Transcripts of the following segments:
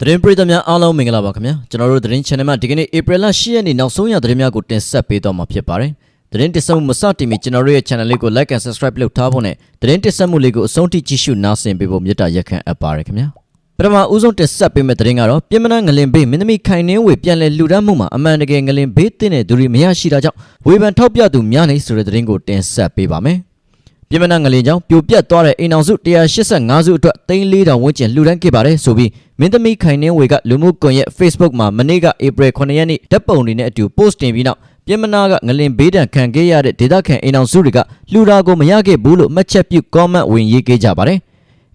သတင်းပရိသတ်များအားလုံးမင်္ဂလာပါခင်ဗျာကျွန်တော်တို့သတင်း channel မှာဒီကနေ့ April လ10ရက်နေ့နောက်ဆုံးရသတင်းများကိုတင်ဆက်ပေးတော့မှာဖြစ်ပါတယ်သတင်းတင်ဆက်မှုမစတင်မီကျွန်တော်တို့ရဲ့ channel လေးကို like and subscribe လုပ်ထားဖို့နဲ့သတင်းတင်ဆက်မှုလေးကိုအဆုံးထိကြည့်ရှုနားဆင်ပေးဖို့မေတ္တာရက်ခံအပ်ပါတယ်ခင်ဗျာပထမဦးဆုံးတင်ဆက်ပေးမယ့်သတင်းကတော့ပြင်မနာငလင်ဘေးမင်းသမီးခိုင်နှင်းဝေပြန်လည်လှူဒန်းမှုမှာအမှန်တကယ်ငလင်ဘေးတင်တဲ့သူတွေမရရှိတာကြောင့်ဝေဖန်ထောက်ပြသူများနေဆိုတဲ့သတင်းကိုတင်ဆက်ပေးပါမယ် ပြင်မနာငလင်ကြောင့်ပြိုပြက်သွားတဲ့အိမ်အောင်စု185စုအတွက်3400ဝန်းကျင်လှူဒန်းခဲ့ပါတယ်ဆိုပြီးမင်းသမီးခိုင်နှင်းဝေကလူမှုကွန်ရက် Facebook မှာမနေ့က April 9ရက်နေ့ဓာတ်ပုံတွေနဲ့အတူ post တင်ပြီးနောက်ပြင်မနာကငလင်ဘေးဒဏ်ခံခဲ့ရတဲ့ဒေသခံအိမ်အောင်စုတွေကလှူတာကိုမရခဲ့ဘူးလို့မှတ်ချက်ပြု comment ဝင်ရေးခဲ့ကြပါတယ်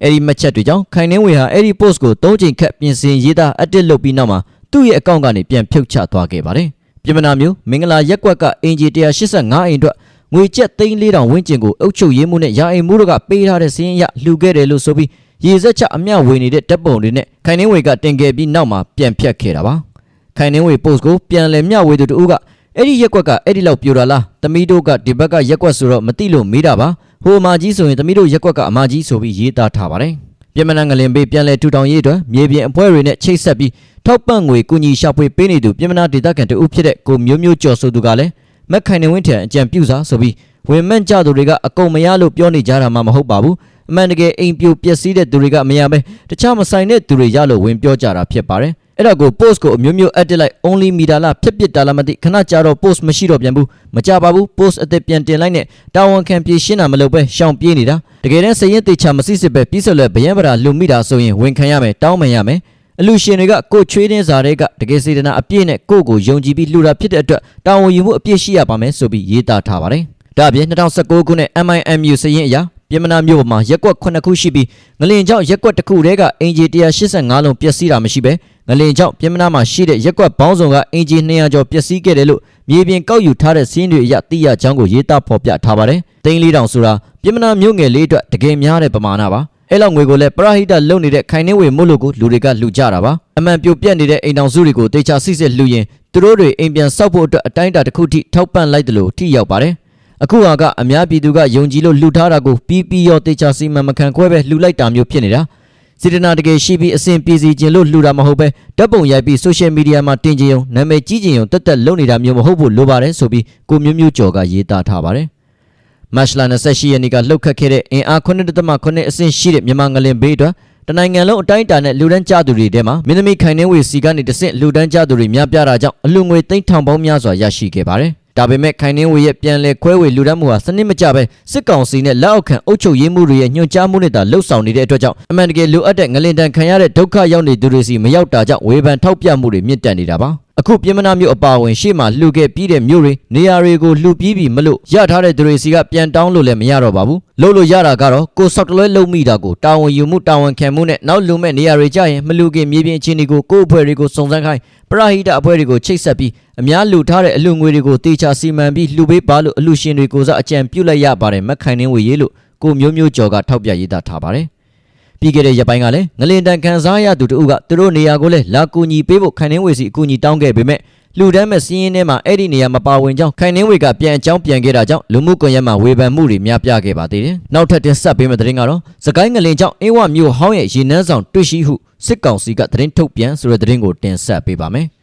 အဲ့ဒီမှတ်ချက်တွေကြောင့်ခိုင်နှင်းဝေဟာအဲ့ဒီ post ကို၃ချိန်ခန့်ပြင်ဆင်ရေးသား edit လုပ်ပြီးနောက်မှာသူ့ရဲ့အကောင့်ကနေပြန်ဖြုတ်ချသွားခဲ့ပါတယ်ပြင်မနာမျိုးမင်္ဂလာရက်ကွက်ကအင်ဂျီ185အိမ်အတွက် ငွေကျပ်3400ဝန်းကျင်ကိုအုပ်ချုပ်ရေးမှုနဲ့ရာအိမ်မှုတို့ကပေးထားတဲ့စည်းရင်းရလှူခဲ့တယ်လို့ဆိုပြီးရေစက်ချအမျှဝေနေတဲ့တပ်ပုံတွေနဲ့ခိုင်နှင်းဝေကတင်ခဲ့ပြီးနောက်မှာပြန်ဖြတ်ခဲ့တာပါခိုင်နှင်းဝေ post ကိုပြန်လည်မျှဝေသူတို့ကအဲ့ဒီရက်ကွက်ကအဲ့ဒီလောက်ပြိုတာလားသမီးတို့ကဒီဘက်ကရက်ကွက်ဆိုတော့မသိလို့မေးတာပါဟိုအမကြီးဆိုရင်သမီးတို့ရက်ကွက်ကအမကြီးဆိုပြီးရေးသားထားပါတယ်ပြင်မနငလင်ပေးပြန်လဲထူထောင်ရေးအတွက်မြေပြင်အဖွဲ့တွေနဲ့ချိတ်ဆက်ပြီးထောက်ပံ့ငွေကူညီရှာဖွေပေးနေသူပြင်မနာဒေသခံတအုပ်ဖြစ်တဲ့ကိုမျိုးမျိုးကျော်ဆိုသူကလည်း မက်ခိုင်နေဝင်းထံအကြံပြုစာဆိုပြီးဝင်မှန့်ကြသူတွေကအကုန်မရလို့ပြောနေကြတာမှမဟုတ်ပါဘူးအမှန်တကယ်အိမ်ပြိုပျက်စီးတဲ့သူတွေကမရပဲတခြားမဆိုင်တဲ့သူတွေရလို့ဝင်ပြောကြတာဖြစ်ပါတယ်အဲ့ဒါကို post ကိုအမျိုးမျိုး edit လိုက် only meter လားဖြစ်ဖြစ်တာလားမသိခဏကြာတော့ post မရှိတော့ပြန်ဘူးမကြပါဘူး post အသစ်ပြန်တင်လိုက်နဲ့တာဝန်ခံပြေရှင်းတာမလုပ်ပဲရှောင်ပြေးနေတာတကယ်တမ်းစရင်တေချာမစစ်စစ်ပဲပြီးဆက်လက်ဗယံပရာလူမိတာဆိုရင်ဝန်ခံရမယ်တောင်းပန်ရမယ် အလူရှင်တွေကကိုချွေးတင်းစာတွေကတကယ်စေတနာအပြည့်နဲ့ကိုကိုယုံကြည်ပြီးလှူတာဖြစ်တဲ့အတွက်တာဝန်ယူမှုအပြည့်ရှိရပါမယ်ဆိုပြီးရေးသားထားပါတယ်ဒါအပြင်2019ခုနှစ် MIMU စရင်အရာပြင်မနာမြို့ပေါ်မှာရက်ကွက်9ခုရှိပြီးငလင်ကြောင့်ရက်ကွက်တစ်ခုတည်းကအင်ဂျီ185လုံးပျက်စီးတာမရှိပဲငလင်ကြောင့်ပြင်မနာမှာရှိတဲ့ရက်ကွက်ဘောင်းဆောင်ကအင်ဂျီ200ကျော်ပျက်စီးခဲ့တယ်လို့မြေပြင်ကောက်ယူထားတဲ့စီးရင်တွေအရသိရကြောင်းကိုရေးသားဖော်ပြထားပါတယ်။သိန်းလေးတောင်ဆိုတာပြင်မနာမြို့ငယ်လေးအတွက်တကယ်များတဲ့ပမာဏပါ။ အဲ့လောက်ငွေကိုလည်းပရဟိတလုံနေတဲ့ခိုင်နှင်းဝေမို့လို့ကိုလူတွေကလှူကြတာပါ။အမှန်ပြိုပြက်နေတဲ့အိမ်တော်စုတွေကိုတေချာစစ်စစ်လှူရင်သူတို့တွေအိမ်ပြန်ဆောက်ဖို့အတွက်အတိုင်းအတာတစ်ခုထိထောက်ပံ့လိုက်တယ်လို့ထိရောက်ပါတယ်။အခုဟာကအများပြည်သူကယုံကြည်လို့လှူထားတာကိုပြီးပြီးရောတေချာစီမံမခံခွဲပဲလှူလိုက်တာမျိုးဖြစ်နေတာစေတနာတကယ်ရှိပြီးအစဉ်ပြေစီခြင်းလို့လှူတာမဟုတ်ပဲဓာတ်ပုံရိုက်ပြီး social media မှာတင်ကြရုံနာမည်ကြီးကြရုံတက်တက်လုပ်နေတာမျိုးမဟုတ်ဘူးလိုပါတယ်ဆိုပြီးကိုမျိုးမျိုးကျော်ကရေးသားထားပါတယ် မတ်လ28ရက်နေ့ကလှုပ်ခတ်ခဲ့တဲ့အင်အား9.9အဆင့်ရှိတဲ့မြန်မာငလင်ဘေးအတွက်တနိုင်ငံလုံးအတိုင်းအတာနဲ့လူဒန်းကြသူတွေထဲမှာမင်းသမီးခိုင်နှင်းဝေစီကနေတဆင့်လူဒန်းကြသူတွေများပြားတာကြောင့်အလူငွေသိန်းထောင်ပေါင်းများစွာရရှိခဲ့ပါတယ်ဒါပေမဲ့ခိုင်နှင်းဝေရဲ့ပြန်လည်ခွဲဝေလူဒန်းမှုဟာစနစ်မကျပဲစစ်ကောင်စီနဲ့လက်အောက်ခံအုပ်ချုပ်ရေးမှုတွေရဲ့ညွှန်ကြားမှုနဲ့သာလှုပ်ဆောင်နေတဲ့အတွက်ကြောင့်အမှန်တကယ်လိုအပ်တဲ့ငလင်တန်ခံရတဲ့ဒုက္ခရောက်နေသူတွေစီမရောက်တာကြောင့်ဝေဖန်ထောက်ပြမှုတွေမြင့်တက်နေတာပါ အခုပြင်မနာမျိုးအပါဝင်ရှေ့မှာလှူခဲ့ပြီးတဲ့မျိုးတွေနေရာတွေကိုလှူပြီးပြီမလို့ရထားတဲ့သူတွေစီကပြန်တောင်းလို့လည်းမရတော့ပါဘူးလို့လို့ရတာကတော့ကိုဆော့တလွဲလုံမိတာကိုတာဝန်ယူမှုတာဝန်ခံမှုနဲ့နောက်လူမဲ့နေရာတွေကြရင်မလူခင်မြေပြင်အခြေအနေကိုကိုယ့်အဖွဲ့တွေကိုစုံစမ်းခိုင်းပရဟိတအဖွဲ့တွေကိုချိတ်ဆက်ပြီးအများလူထားတဲ့အလူငွေတွေကိုတေချာစီမံပြီးလှူပေးပါလို့အလူရှင်တွေကိုစားအကြံပြုလိုက်ရပါတယ်မက်ခိုင်နှင်းဝေရေးလို့ကိုမျိုးမျိုးကျော်ကထောက်ပြရေးသားထားပါတယ် ပြီးခဲ့တဲ့ရက်ပိုင်းကလည်းငလင်တန်ခံစားရသူတို့ကသူတို့နေရာကိုလည်းလာကူညီပေးဖို့ခိုင်နှင်းဝေစီအကူအညီတောင်းခဲ့ပေမဲ့လူတန်းမဲ့စီးရင်ထဲမှာအဲ့ဒီနေရာမပါဝင်ကြောင်းခိုင်နှင်းဝေကပြန်အကြောင်းပြန်ခဲ့တာကြောင့်လူမှုကွန်ရက်မှာဝေဖန်မှုတွေများပြားခဲ့ပါသေးတယ်။နောက်ထပ်တင်ဆက်ပေးမယ့်သတင်းကတော့စကိုင်းငလင်ကြောင့်အင်းဝမျိုးဟောင်းရဲ့ရေနန်းဆောင်တွေ့ရှိဟုစစ်ကောင်စီကသတင်းထုတ်ပြန်ဆိုတဲ့သတင်းကိုတင်ဆက်ပေးပါမယ်။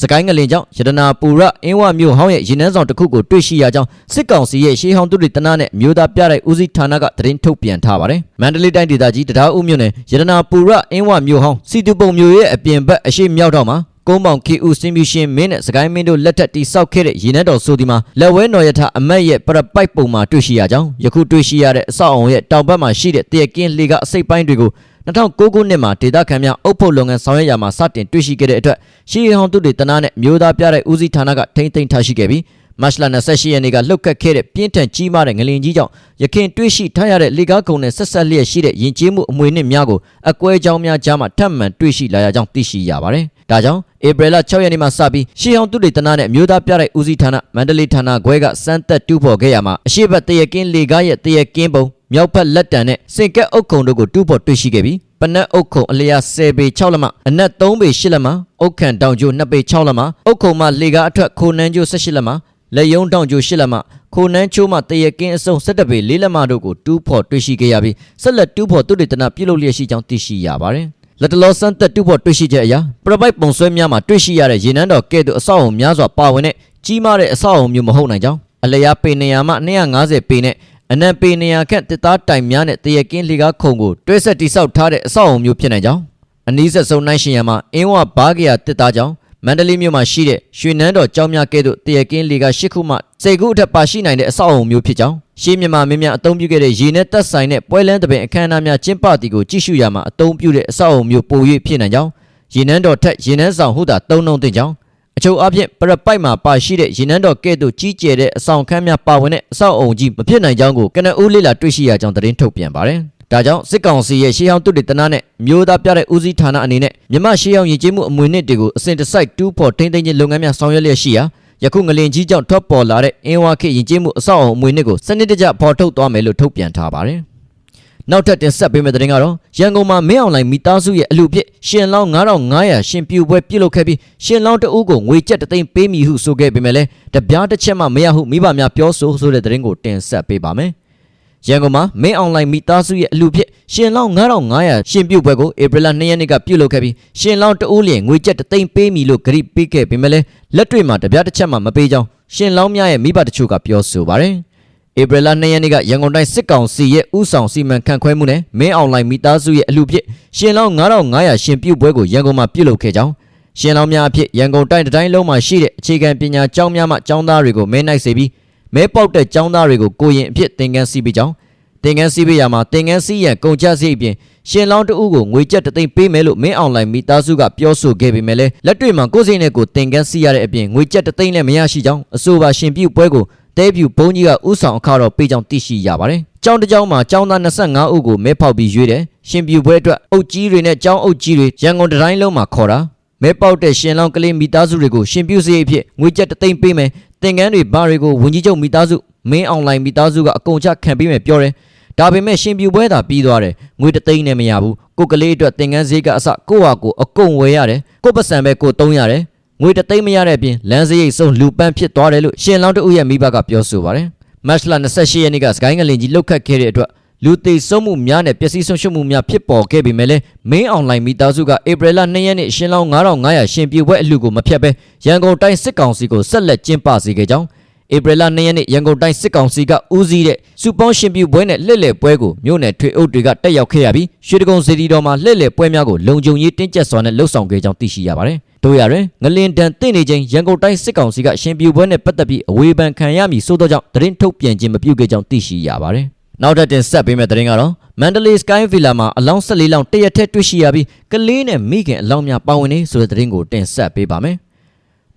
စကိုင်းငလင်ကြောင့်ရတနာပူရအင်းဝမျိုးဟောင်းရဲ့ရေနန်းဆောင်တစ်ခုကိုတွေ့ရှိရကြောင်းစစ်ကောင်စီရဲ့ရှေးဟောင်းသူတွေတနာနဲ့မျိုးသားပြတဲ့ဦးစီးဌာနကသတင်းထုတ်ပြန်ထားပါတယ်။မန္တလေးတိုင်းဒေသကြီးတရားဦးမြို့နယ်ရတနာပူရအင်းဝမျိုးဟောင်းစီတူပုံမျိုးရဲ့အပြင်ဘက်အရှိမြောက်တော့မှာကုန်းပေါင်ခေဦးစင်ပြူရှင်မင်းနဲ့စကိုင်းမင်းတို့လက်ထက်တိဆောက်ခဲ့တဲ့ရေနက်တော်ဆိုဒီမှာလက်ဝဲတော်ရထအမတ်ရဲ့ပရပိုက်ပုံမှာတွေ့ရှိရကြောင်းယခုတွေ့ရှိရတဲ့အဆောက်အအုံရဲ့တောင်ဘက်မှာရှိတဲ့တရကင်းလှေကအစိပ်ပိုင်းတွေကို 2009ခုနှစ်မှာဒေတာခန်များအုပ်ဖို့လုပ်ငန်းဆောင်ရွက်ရာမှာစတင်တွေ့ရှိခဲ့တဲ့အတွက်ရှီဟောင်းသူတွေတနာနဲ့မျိုးသားပြတဲ့ဦးစီးဌာနကထိမ့်သိမ်းထားရှိခဲ့ပြီးမတ်လ28ရက်နေ့ကလှုပ်ခတ်ခဲ့တဲ့ပြင်းထန်ကြီးမားတဲ့ငလင်ကြီးကြောင့်ရခင်တွေ့ရှိထားရတဲ့လေကားကုံနဲ့ဆက်ဆက်လျက်ရှိတဲ့ယဉ်ကျေးမှုအမွေအနှစ်များကိုအကွဲကြောင်းများကြားမှာထပ်မံတွေ့ရှိလာရကြောင်းသိရှိရပါတယ်။ဒါကြောင့်ဧပြီလ6ရက်နေ့မှစပြီးရှေးအောင်သူတွေတနာနဲ့မျိုးသားပြတဲ့ဦးစီးဌာနမန္တလေးဌာနခွဲကစမ်းသက်တူးဖော်ခဲ့ရမှာအရှိတ်တရကင်းလေကားရဲ့တရကင်းပုံ မြောက်ဘက်လက်တံနဲ့စင်ကက်အုပ်ခုံတို့ကိုတူးဖော်တွေ့ရှိခဲ့ပြီးပနက်အုပ်ခုံအလျာ10ပေ6လက်မအနက်3ပေ8လက်မအုတ်ခံတောင်ကျို2ပေ6လက်မအုတ်ခုံမှလေကားအထွက်ခိုနန်းကျို18လက်မလက်ယုံတောင်ကျို8လက်မခိုနန်းချိုးမှတရကင်းအစုံ17ပေ4လက်မတို့ကိုတူးဖော်တွေ့ရှိခဲ့ရပြီးဆက်လက်တူးဖော်သူတေသနာပြုလုပ်လျက်ရှိကြောင်းသိရှိရပါတယ်လက်တလောစမ်းသက်တူဖို့တွေ့ရှိချက်အရာပရပိုက်ပုံဆွဲများမှာတွေ့ရှိရတဲ့ရေနန်းတော်ကဲ့သို့အဆောက်အုံများစွာပါဝင်တဲ့ကြီးမားတဲ့အဆောက်အုံမျိုးမဟုတ်နိုင်ကြောင်းအလျားပေ200မှ250ပေနဲ့ အနံပေ200ခန့်တစ်သားတိုင်များနဲ့တရကင်းလေကားခုံကိုတွဲဆက်တိဆောက်ထားတဲ့အဆောက်အုံမျိုးဖြစ်နိုင်ကြောင်းအနည်းဆက်ဆုံးနိုင်ရှင်ရမှာအင်းဝဘားကရတစ်သားကြောင်းမန္တလေးမြို့မှာရှိတဲ့ရွှေနန်းတော်ကျောင်းများကဲ့သို့တရကင်းလေကား၈ခုမှစေခုအထက်ပါရှိနိုင်တဲ့အဆောက်အုံမျိုးဖြစ်ကြောင်းရှေးမြန်မာမင်းများအသုံးပြုခဲ့တဲ့ရေနဲ့တက်ဆိုင်တဲ့ပွဲလန်းတပင်အခမ်းအနားများကျင်းပတီကိုကြည့်ရှုရမှာအသုံးပြုတဲ့အဆောက်အုံမျိုးပို၍ဖြစ်နိုင်ကြောင်းရေနန်းတော်ထက်ရေနန်းဆောင်ဟုသာသုံးနှုံတင်ကြောင်း အချို့အဖြစ်ပရပိုက်မှာပါရှိတဲ့ရေနန်းတော်ကဲ့သို့ကြီးကျယ်တဲ့အဆောင်ခန်းများပါဝင်တဲ့အဆောက်အအုံကြီးမဖြစ်နိုင်ကြောင်းကိုကနဦးလေးလာတွေ့ရှိရကြောင်းသတင်းထုတ်ပြန်ပါတယ်။ဒါကြောင့်စစ်ကောင်စီရဲ့ရှေးဟောင်းတုတ္တနာနဲ့မျိုးသားပြတဲ့ဦးစီးဌာနအနေနဲ့မြမရှေးဟောင်းယဉ်ကျေးမှုအမွေနှစ်တွေကိုအစဉ်တစိုက်တူးဖော်ထိန်းသိမ်းခြင်းလုပ်ငန်းများဆောင်ရွက်လျက်ရှိရာယခုငလင်ကြီးကြောင့်ထွက်ပေါ်လာတဲ့အင်းဝါခေတ်ယဉ်ကျေးမှုအဆောက်အအုံအမွေနှစ်ကိုစနစ်တကျဖော်ထုတ်သွားမယ်လို့ထုတ်ပြန်ထားပါတယ်။ နောက်ထပ်တင်ဆက်ပေးမယ့်သတင်းကတော့ရန်ကုန်မှာမင်းအောင်လှိုင်မိသားစုရဲ့အလူဖြစ်ရှင်လောင်း9500ရှင်ပြူပွဲပြုလုပ်ခဲ့ပြီးရှင်လောင်းတအုပ်ကိုငွေကျပ်တသိန်းပေးမည်ဟုဆိုခဲ့ပေမဲ့လည်းတပြားတစ်ချက်မှမရဟုမိဘများပြောဆိုဆိုတဲ့သတင်းကိုတင်ဆက်ပေးပါမယ်။ရန်ကုန်မှာမင်းအောင်လှိုင်မိသားစုရဲ့အလူဖြစ်ရှင်လောင်း9500ရှင်ပြူပွဲကိုဧပြီလ2ရက်နေ့ကပြုလုပ်ခဲ့ပြီးရှင်လောင်းတအုပ်လျင်ငွေကျပ်တသိန်းပေးမည်လို့ကြေပေးခဲ့ပေမဲ့လည်းလက်တွေ့မှာတပြားတစ်ချက်မှမပေးကြောင်းရှင်လောင်းများရဲ့မိဘတချို့ကပြောဆိုပါတယ်။ ဧပြီလ2ရက်နေ့ကရန်ကုန်တိုင်းစစ်ကောင်စီရဲ့ဥဆောင်စီမံခန့်ခွဲမှုနဲ့မင်းအောင်လှိုင်မိသားစုရဲ့အလူဖြစ်ရှင်လောင်း9500ရှင်ပြုတ်ပွဲကိုရန်ကုန်မှာပြုလုပ်ခဲ့ကြောင်းရှင်လောင်းများအဖြစ်ရန်ကုန်တိုင်းတိုင်းလုံးမှာရှိတဲ့အခြေခံပညာကျောင်းများမှကျောင်းသားတွေကိုမဲနိုင်စေပြီးမဲပေါက်တဲ့ကျောင်းသားတွေကိုကိုရင်အဖြစ်သင်ခန်းစီးပေးကြောင်းသင်ခန်းစီးပေးရမှာသင်ခန်းစီးရန်ကုန်ကျစရိတ်အပြင်ရှင်လောင်းတအုပ်ကိုငွေကျပ်တသိန်းပေးမယ်လို့မင်းအောင်လှိုင်မိသားစုကပြောဆိုခဲ့ပေမဲ့လည်းလက်တွေ့မှာကိုယ်စိတ်နဲ့ကိုယ်သင်ခန်းစီးရတဲ့အပြင်ငွေကျပ်တသိန်းလည်းမရရှိကြောင်းအဆိုပါရှင်ပြုတ်ပွဲကို တဲပြူဘုံကြီးကဥဆောင်အခါတော့ပေးကြောင်းသိရှိရပါတယ်။ကျောင်းတစ်ကျောင်းမှာကျောင်းသား25ဦးကိုမဲဖောက်ပြီးရွေးတယ်။ရှင်ပြူပွဲအတွက်အုပ်ကြီးတွေနဲ့ကျောင်းအုပ်ကြီးတွေရန်ကုန်တိုင်းလုံးမှာခေါ်တာမဲပေါက်တဲ့ရှင်လောင်းကလေးမိသားစုတွေကိုရှင်ပြူစရိတ်အဖြစ်ငွေကျပ်တသိန်းပေးမယ်။တင်ကန်းတွေဘာတွေကိုဝင်ကြီးချုပ်မိသားစုမင်းအွန်လိုင်းမိသားစုကအကုန်ချခံပေးမယ်ပြောတယ်။ဒါပေမဲ့ရှင်ပြူပွဲသာပြီးသွားတယ်။ငွေတသိန်းနဲ့မရဘူး။ကိုကလေးအတွက်တင်ကန်းစရိတ်ကအစကိုဟာကိုအကုန်ဝယ်ရတယ်။ကိုပတ်စံပဲကိုသုံးရတယ်။ ငွေတသိမ်းမရတဲ့အပြင်လမ်းစရိတ်ဆုံးလူပန်းဖြစ်သွားတယ်လို့ရှင်လောင်းတဦးရဲ့မိဘကပြောဆိုပါတယ်။မတ်လ28ရက်နေ့ကစကိုင်းငလင်ကြီးလှုပ်ခတ်ခဲ့တဲ့အတွက်လူသိဆုံးမှုများနဲ့ပျက်စီးဆုံးရှုံးမှုများဖြစ်ပေါ်ခဲ့ပေမဲ့လည်းမင်းအွန်လိုင်းမိသားစုကဧပြီလ2ရက်နေ့ရှင်လောင်း9500ရှင်ပြပွဲအလှကိုမဖြတ်ဘဲရန်ကုန်တိုင်းစစ်ကောင်စီကိုဆက်လက်ကျင်းပစေခဲ့ကြောင်း ဧပြီလ2ရက်နေ့ရန်ကုန်တိုင်းစစ်ကောင်စီကဦးစီးတဲ့စူပေါင်းရှင်ပြပွဲနဲ့လှည့်လည်ပွဲကိုမြို့နယ်ထွေအုပ်တွေကတက်ရောက်ခဲ့ရပြီးရွှေတကုံစီတီတော်မှာလှည့်လည်ပွဲများကိုလုံခြုံရေးတင်းကျပ်စွာနဲ့လှုပ်ဆောင်ခဲ့ကြောင်းသိရှိရပါတယ်။တို့ရတွင်ငလင်တန်တင့်နေခြင်းရန်ကုန်တိုင်းစစ်ကောင်စီကရှင်ပြပွဲနဲ့ပတ်သက်ပြီးအဝေဖန်ခံရမည်ဆိုသောကြောင့်သတင်းထုတ်ပြန်ခြင်းမပြုခဲ့ကြောင်းသိရှိရပါတယ်။နောက်ထပ်တင်ဆက်ပေးမယ့်သတင်းကတော့မန္တလေးစကိုင်းဗီလာမှာအလောင်း14လောင်းတရက်ထက်တွေ့ရှိရပြီးကလေးနဲ့မိခင်အလောင်းများပါဝင်နေဆိုတဲ့သတင်းကိုတင်ဆက်ပေးပါမယ်။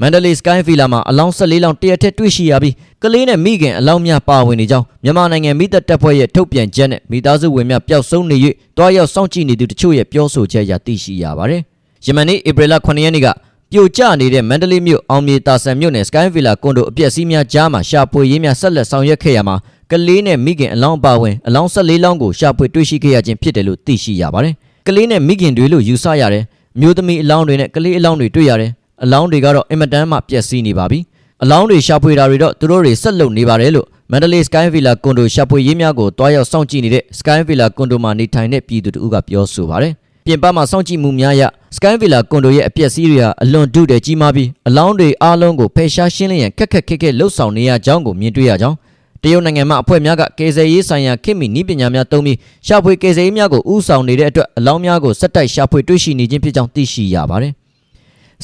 မန္တလေးစကိုင်းဗီလာမှာအလောင်း14လောင်းတရက်ထက်တွေ့ရှိရပြီးကလေးနဲ့မိခင်အလောင်းများပါဝင်နေကြောင်းမြန်မာနိုင်ငံမိသက်တပ်ဖွဲ့ရဲ့ထုတ်ပြန်ချက်နဲ့မိသားစုဝင်များပျောက်ဆုံးနေ၍တွားရောက်စောင့်ကြည့်နေသူတချို့ရဲ့ပြောဆိုချက်အရသိရှိရပါတယ်။ယမန်နေ့ဧပြီလ9ရက်နေ့ကပြိုကျနေတဲ့မန္တလေးမြို့အောင်မြေတာဆန်မြို့နယ်စကိုင်းဗီလာကွန်ဒိုအပျက်စီးများကြားမှာရှာဖွေရေးများဆက်လက်ဆောင်ရွက်ခဲ့ရမှာကလေးနဲ့မိခင်အလောင်းပါဝင်အလောင်း14လောင်းကိုရှာဖွေတွေ့ရှိခဲ့ရခြင်းဖြစ်တယ်လို့သိရှိရပါတယ်။ကလေးနဲ့မိခင်တွေလို့ယူဆရတယ်။မျိုးသမီးအလောင်းတွေနဲ့ကလေးအလောင်းတွေတွေ့ရတယ်။ အလောင်းတွေကတော့အင်မတန်မှပျက်စီးနေပါပြီ။အလောင်းတွေရှာဖွေတာတွေတော့သူတို့တွေဆက်လုပ်နေပါတယ်လို့မန္တလေးစကိုင်းဗီလာကွန်ဒိုရှာဖွေရေးများကိုတွားရောက်စောင့်ကြည့်နေတဲ့စကိုင်းဗီလာကွန်ဒိုမှာနေထိုင်တဲ့ပြည်သူတို့ကပြောဆိုပါတယ်။ပြင်ပမှာစောင့်ကြည့်မှုများရ Sky Villa ကွန်ဒိုရဲ့အပျက်စီးတွေဟာအလွန်ဒုတဲ့ကြီးမားပြီးအလောင်းတွေအားလုံးကိုဖယ်ရှားရှင်းလင်းရန်ခက်ခက်ခက်ခက်လှုပ်ဆောင်နေရကြောင်းကိုမြင်တွေ့ရကြောင်းတရုတ်နိုင်ငံမှအဖွဲ့များကကေဆယ်ရေးဆိုင်ရာခေတ်မီနည်းပညာများသုံးပြီးရှာဖွေကေဆယ်ရေးများကိုဥဆောင်နေတဲ့အတွက်အလောင်းများကိုစက်တိုက်ရှာဖွေတွေ့ရှိနေခြင်းဖြစ်ကြောင်းသိရှိရပါတယ်။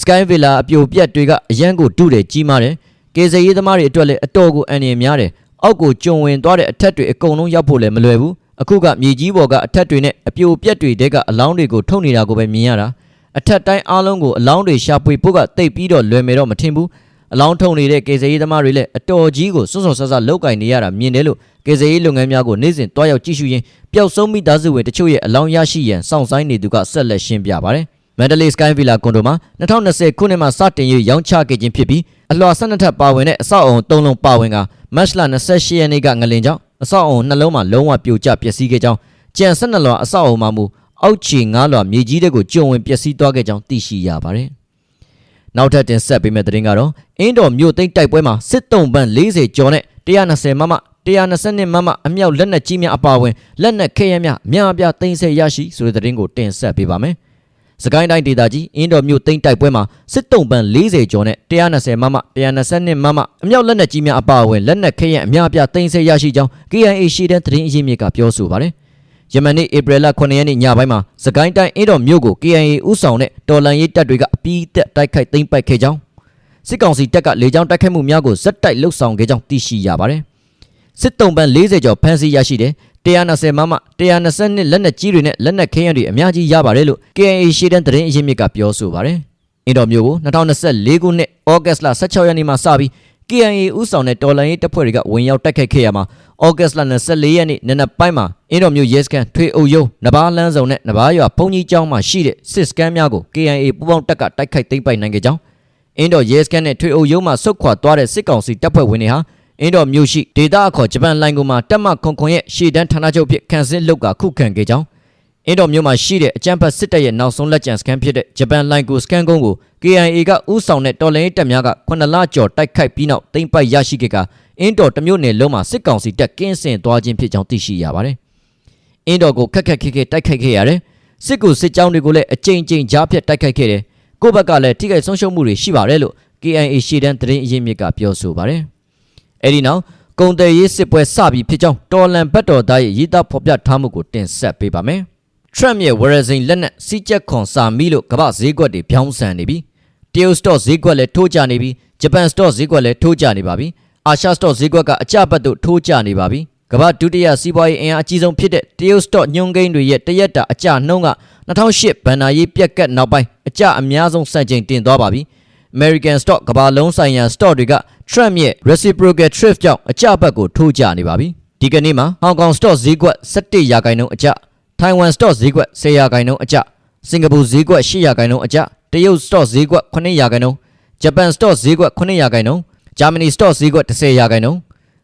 Sky Villa အပြိုပြက်တွေကအရန်ကိုဒုတဲ့ကြီးမားတယ်။ကေဆယ်ရေးသမားတွေအတွက်လည်းအတော်ကိုအန်ရများတယ်။အောက်ကိုကျုံဝင်သွားတဲ့အထက်တွေအကုန်လုံးရောက်ဖို့လည်းမလွယ်ဘူးအခုကမြေကြီးပေါ်ကအထက်တွေနဲ့အပြိုပြက်တွေတဲကအလောင်းတွေကိုထုတ်နေတာကိုပဲမြင်ရတာအထက်တိုင်းအားလုံးကိုအလောင်းတွေရှာဖွေဖို့ကတိတ်ပြီးတော့လွယ်မယ်တော့မထင်ဘူးအလောင်းထုတ်နေတဲ့ကေဇေးသမားတွေလည်းအတော်ကြီးကိုစွန့်စွန့်ဆဆလောက်ကင်နေရတာမြင်တယ်လို့ကေဇေးလုပ်ငန်းများကိုနေ့စဉ်တွားရောက်ကြည့်ရှုရင်းပျောက်ဆုံးမိသားစုဝင်တချို့ရဲ့အလောင်းရရှိရန်စောင့်ဆိုင်းနေသူကဆက်လက်ရှင်းပြပါတယ် မန္တလေးစကိုင်းဗီလာကွန်ဒိုမှာ2020ခုနှစ်မှာစတင်၍ရောင်းချခဲ့ခြင်းဖြစ်ပြီးအလွှာ12ထပ်ပါဝင်တဲ့အဆောက်အုံ3လုံးပါဝင်ကမတ်လ28ရက်နေ့ကငလင်ကြောင့်အဆောက်အုံနှလုံးမှာလုံးဝပြိုကျပျက်စီးခဲ့ကြောင်းကြံ12လွှာအဆောက်အုံမှာမူအောက်ချီ9လွှာမြေကြီးတွေကိုကျုံဝင်ပျက်စီးသွားခဲ့ကြောင်းသိရှိရပါတယ်။နောက်ထပ်တင်ဆက်ပေးမယ့်သတင်းကတော့အင်းတော်မြို့သိမ်းတိုက်ပွဲမှာစစ်တုံးပန်း40ကျော်နဲ့120မမ120မမအမြောက်လက်နက်ကြီးများအပါအဝင်လက်နက်ခဲယမ်းများအများအပြားသိမ်းဆည်းရရှိဆိုတဲ့သတင်းကိုတင်ဆက်ပေးပါမယ်။ စကိုင်းတိုင်းဒေသကြီးအင်းတော်မြို့တိမ့်တိုက်ပွဲမှာစစ်တုံးပန်း40ကျော်နဲ့120မမ122မမအမြောက်လက်နက်ကြီးများအပါအဝင်လက်နက်ခဲယံအများအပြားတင်ဆက်ရရှိကြောင်း KIA ရှိတဲ့သတင်းအရင်းမြစ်ကပြောဆိုပါတယ်။ယမန်နေ့ဧပြီလ9ရက်နေ့ညပိုင်းမှာစကိုင်းတိုင်းအင်းတော်မြို့ကို KIA ဥဆောင်တဲ့တော်လန်ရေးတပ်တွေကအပြီးသက်တိုက်ခိုက်သိမ်းပိုက်ခဲ့ကြောင်းစစ်ကောင်စီတပ်ကလေကြောင်းတိုက်ခိုက်မှုများကိုဇက်တိုက်လှုပ်ဆောင်ခဲ့ကြောင်းသိရှိရပါတယ်။စစ်တုံးပန်း40ကျော်ဖမ်းဆီးရရှိတယ် 120မမ122လက်နက်ကြီးတွေနဲ့လက်နက်ခဲယံတွေအများကြီးရပါတယ်လို့ KIA ရှိတဲ့သတင်းအရင်းမြစ်ကပြောဆိုပါတယ်။အင်တော်မျိုးကို2024ခုနှစ်ဩဂတ်လ16ရက်နေ့မှာစပြီး KIA ဥဆောင်တဲ့တော်လှန်ရေးတပ်ဖွဲ့တွေကဝင်ရောက်တိုက်ခိုက်ခဲ့ရမှာဩဂတ်လ24ရက်နေ့နံနက်ပိုင်းမှာအင်တော်မျိုးရဲစခန်းထွေအုပ်ရုံးနဘားလန်းဆောင်နဲ့နဘားရွာဘုံကြီးကျောင်းမှာရှိတဲ့စစ်စခန်းများကို KIA ပူးပေါင်းတပ်ကတိုက်ခိုက်သိမ်းပိုက်နိုင်ခဲ့ကြောင်းအင်တော်ရဲစခန်းနဲ့ထွေအုပ်ရုံးမှဆုတ်ခွာသွားတဲ့စစ်ကောင်စီတပ်ဖွဲ့ဝင်တွေဟာ အင်းတော်မြို့ရှိဒေတာအခေါ်ဂျပန်လိုင်ကိုမှာတက်မခွန်ခွန်ရဲ့ရှေ့တန်းဌာနချုပ်ဖြစ်ခန့်စစ်လုတ်ကခုခံခဲ့ကြောင်းအင်းတော်မြို့မှာရှိတဲ့အကြမ်းဖက်စစ်တပ်ရဲ့နောက်ဆုံးလက်ကျန်စခန်းဖြစ်တဲ့ဂျပန်လိုင်ကိုစခန်းကုန်းကို KIA ကဥဆောင်တဲ့တော်လှန်ရေးတပ်များက9လကျော်တိုက်ခိုက်ပြီးနောက်သိမ်းပိုက်ရရှိခဲ့ကအင်းတော်တမြို့နယ်လုံးမှာစစ်ကောင်စီတပ်ကင်းစင်သွားခြင်းဖြစ်ကြောင်းသိရှိရပါတယ်။အင်းတော်ကိုခက်ခက်ခဲခဲတိုက်ခိုက်ခဲ့ရတယ်။စစ်ကူစစ်ကြောင်းတွေကိုလည်းအကြိမ်ကြိမ်ကြားဖြတ်တိုက်ခိုက်ခဲ့တယ်။ကိုယ့်ဘက်ကလည်းထိခိုက်ဆုံးရှုံးမှုတွေရှိပါတယ်လို့ KIA ရှေ့တန်းသတင်းအရင်းမြစ်ကပြောဆိုပါတယ်။ အဲဒီနောက်ကုံတယ်ရေးစစ်ပွဲစပြီးဖြစ်ကြောင်းတော်လန်ဘတ်တော်သားရဲ့ရေးသားဖော်ပြထားမှုကိုတင်ဆက်ပေးပါမယ်။ Trump ရဲ့ဝရဇိန်လက်နက်စီးချက်ခွန်စာမီလို့ကမ္ဘာဈေးကွက်တွေဖြောင်းဆန်နေပြီ။တရုတ်စတော့ဈေးကွက်လည်းထိုးကျနေပြီ။ဂျပန်စတော့ဈေးကွက်လည်းထိုးကျနေပါပြီ။အာရှစတော့ဈေးကွက်ကအကြပတ်တို့ထိုးကျနေပါပြီ။ကမ္ဘာဒုတိယစီးပွားရေးအင်အားအကြီးဆုံးဖြစ်တဲ့တရုတ်စတော့ညွန်ကိန်းတွေရဲ့တရက်တာအကြနှုန်းက2008ဘဏ္ဍာရေးပြက်ကတ်နောက်ပိုင်းအကြအများဆုံးစံချိန်တင်သွားပါပြီ။ American stock ကမ္ဘာလုံးဆိုင်ရာ stock တွေက Trump ရဲ့ reciprocal thrift ကြောင့်အကြဘက်ကိုထိုးကျနေပါပြီ။ဒီကနေ့မှာ Hong Kong stock ဈေးကွက်17ရာခိုင်နှုန်းအကြ Taiwan stock ဈေးကွက်10ရာခိုင်နှုန်းအကြစင်ကာပူဈေးကွက်10ရာခိုင်နှုန်းအကြတရုတ် stock ဈေးကွက်9ရာခိုင်နှုန်းဂျပန် stock ဈေးကွက်9ရာခိုင်နှုန်းဂျာမနီ stock ဈေးကွက်10ရာခိုင်နှုန်း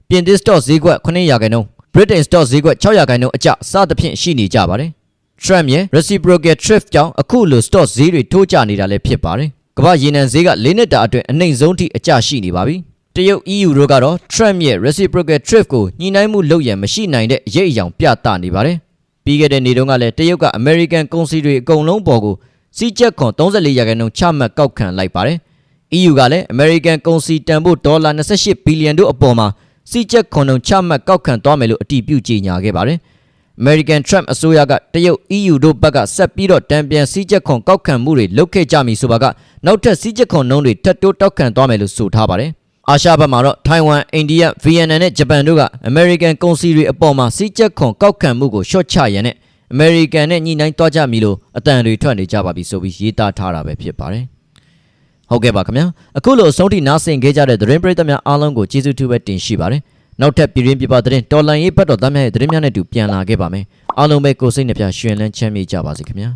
ပြင်သစ် stock ဈေးကွက်9ရာခိုင်နှုန်း Britain stock ဈေးကွက်6ရာခိုင်နှုန်းအကြစသဖြင့်ရှိနေကြပါတယ်။ Trump ရဲ့ reciprocal thrift ကြောင့်အခုလို stock ဈေးတွေထိုးကျနေတာလည်းဖြစ်ပါတယ်။ ကမ္ဘာရေနံဈေးက၄နှစ်တာအတွင်းအနှိမ်ဆုံးထိအကျရှိနေပါပြီ။တရုတ် EU တို့ကတော့ Trump ရဲ့ reciprocal thrift ကိုညှိနှိုင်းမှုလုပ်ရန်မရှိနိုင်တဲ့အရေးအယောင်ပြသနေပါတယ်။ပြီးခဲ့တဲ့နေ့တုန်းကလည်းတရုတ်က American ကုန်စည်တွေအကုန်လုံးပေါ်ကိုစီးကျက်ခွန်34ရာခိုင်နှုန်းချမှတ်ကောက်ခံလိုက်ပါတယ်။ EU ကလည်း American ကုန်စည်တန်ဖိုးဒေါ်လာ28ဘီလီယံတို့အပေါ်မှာစီးကျက်ခွန်နှုန်းချမှတ်ကောက်ခံသွားမယ်လို့အတည်ပြုကြေညာခဲ့ပါတယ်။ American Trump အစိုးရကတရုတ် EU တို့ဘက်ကဆက်ပြီးတော့တံပြန်စီးကျက်ခွန်ကောက်ခံမှုတွေလုပ်ခဲ့ကြမည်ဆိုပါကနောက်ထပ်စီးကျက်ခွန်နှုန်းတွေထပ်တိုးတောက်ခံသွားမယ်လို့ဆိုထားပါတယ်။အာရှဘက်မှာတော့ထိုင်ဝမ်၊အိန္ဒိယ၊ဗီယက်နမ်နဲ့ဂျပန်တို့က American ကုန်စည်တွေအပေါ်မှာစီးကျက်ခွန်ကောက်ခံမှုကိုရှော့ချရန်နဲ့ American နဲ့ညှိနှိုင်းသွားကြမည်လို့အတန်တွေထွက်နေကြပါပြီဆိုပြီးရေးသားထားတာပဲဖြစ်ပါတယ်။ဟုတ်ကဲ့ပါခင်ဗျာအခုလိုအဆုံးထိနားဆင်ခဲ့ကြတဲ့သတင်းပရိသတ်များအားလုံးကိုကျေးဇူးတူပဲတင်ရှိပါတယ် နောက်ထပ်ပြည်ရင်းပြပသတင်းတော်လန်ရေးဘတ်တော်သားများရဲ့သတင်းများနဲ့တူပြန်လာခဲ့ပါမယ်အားလုံးပဲကိုယ်စိတ်နှပြရှင်လန်းချမ်းမြေ့ကြပါစေခင်ဗျာ